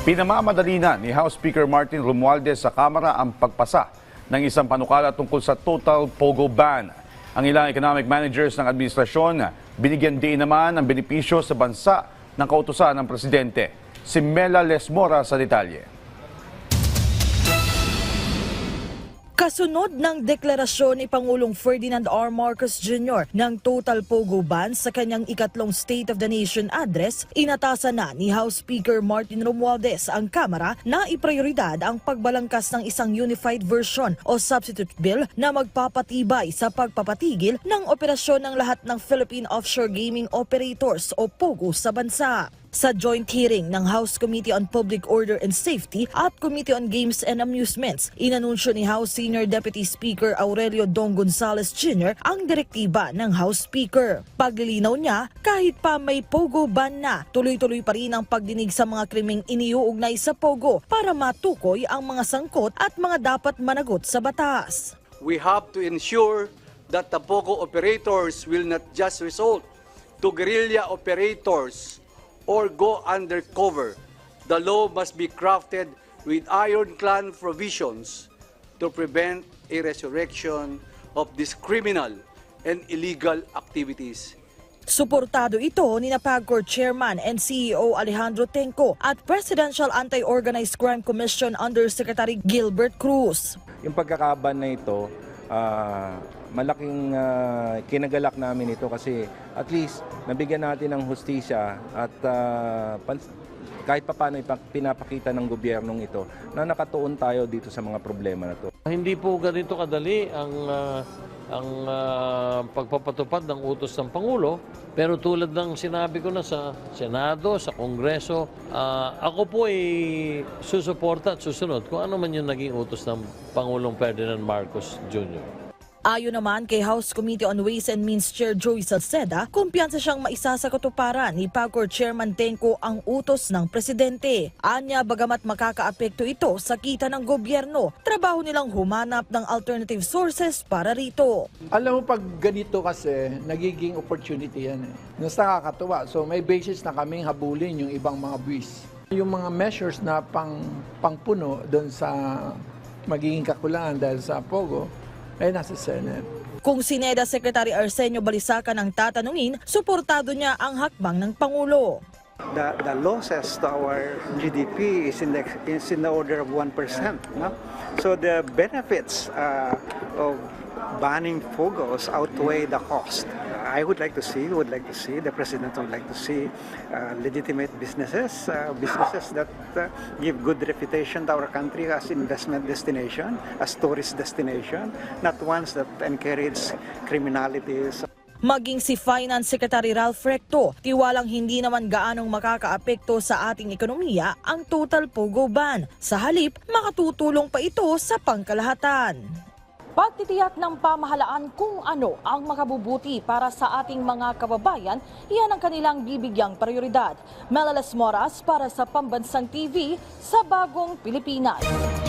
Pinamamadali na ni House Speaker Martin Romualdez sa Kamara ang pagpasa ng isang panukala tungkol sa total POGO ban. Ang ilang economic managers ng administrasyon binigyan din naman ng benepisyo sa bansa ng kautusan ng presidente. Si Mela Lesmora sa detalye. Kasunod ng deklarasyon ni Pangulong Ferdinand R. Marcos Jr. ng total pogo ban sa kanyang ikatlong State of the Nation address, inatasan na ni House Speaker Martin Romualdez ang Kamara na iprioridad ang pagbalangkas ng isang unified version o substitute bill na magpapatibay sa pagpapatigil ng operasyon ng lahat ng Philippine Offshore Gaming Operators o POGO sa bansa. Sa joint hearing ng House Committee on Public Order and Safety at Committee on Games and Amusements, inanunsyo ni House Senior Deputy Speaker Aurelio Dong Gonzales Jr. ang direktiba ng House Speaker. Paglilinaw niya, kahit pa may POGO ban na, tuloy-tuloy pa rin ang pagdinig sa mga krimeng iniuugnay sa POGO para matukoy ang mga sangkot at mga dapat managot sa batas. we have to ensure that the POGO operators will not just result to guerrilla operators or go undercover. The law must be crafted with ironclad provisions to prevent a resurrection of these criminal and illegal activities. Suportado ito ni Napagcor Chairman and CEO Alejandro Tenco at Presidential Anti-Organized Crime Commission Undersecretary Gilbert Cruz. Yung pagkakaban na ito, ah, malaking ah, kinagalak namin ito kasi at least nabigyan natin ng hustisya at pans- kahit pa paano pinapakita ng gobyernong ito na nakatuon tayo dito sa mga problema na to. Hindi po ganito kadali ang ah, ang ah, pagpapatupad ng utos ng Pangulo. Pero tulad ng sinabi ko na sa Senado, sa Kongreso, ah, ako po ay susuporta at susunod kung ano man yung naging utos ng Pangulong Ferdinand Marcos Jr. Ayon naman kay House Committee on Ways and Means Chair Joey Salceda, kumpiyansa siyang maisa sa katuparan ni Pagcor Chairman Tenco ang utos ng presidente. Anya bagamat makakaapekto ito sa kita ng gobyerno, trabaho nilang humanap ng alternative sources para rito. Alam mo, pag ganito kasi, nagiging opportunity yan eh. Mas nakakatuwa. So may basis na kaming habulin yung ibang mga buwis. Yung mga measures na pang, pangpuno doon sa magiging kakulangan dahil sa POGO, ay nasa Senate. Kung si NEDA Secretary Arsenio Balisacan ang tatanungin, suportado niya ang hakbang ng Pangulo. the, the losses to our GDP is in the, is in the order of 1%. No? So the benefits uh, of banning FOGOs outweigh the cost. I would like to see, would like to see, the President would like to see uh, legitimate businesses, uh, businesses that uh, give good reputation to our country as investment destination, as tourist destination, not ones that encourage criminalities. Maging si Finance Secretary Ralph Recto, tiwalang hindi naman gaanong makakaapekto sa ating ekonomiya ang total POGO ban. Sa halip, makatutulong pa ito sa pangkalahatan. Pagtitiyak ng pamahalaan kung ano ang makabubuti para sa ating mga kababayan, yan ang kanilang bibigyang prioridad. Melales Moras para sa Pambansang TV sa Bagong Pilipinas.